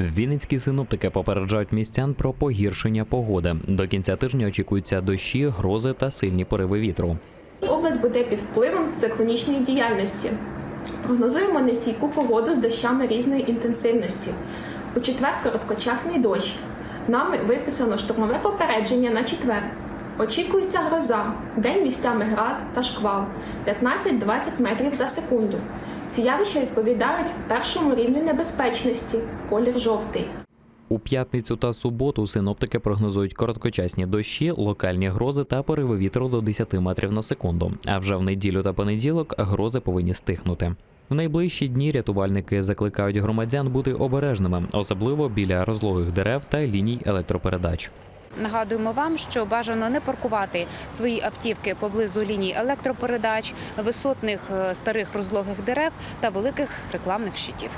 Вінницькі синоптики попереджають містян про погіршення погоди. До кінця тижня очікуються дощі, грози та сильні пориви вітру. Область буде під впливом циклонічної діяльності. Прогнозуємо нестійку погоду з дощами різної інтенсивності. У четвер короткочасний дощ. Нами виписано штурмове попередження на четвер. Очікується гроза, день місцями град та шквал 15-20 метрів за секунду. Ці явища відповідають першому рівню небезпечності колір жовтий. У п'ятницю та суботу синоптики прогнозують короткочасні дощі, локальні грози та пориви вітру до 10 метрів на секунду. А вже в неділю та понеділок грози повинні стихнути. В найближчі дні рятувальники закликають громадян бути обережними, особливо біля розлогих дерев та ліній електропередач. Нагадуємо вам, що бажано не паркувати свої автівки поблизу ліній електропередач, висотних е, старих розлогих дерев та великих рекламних щитів.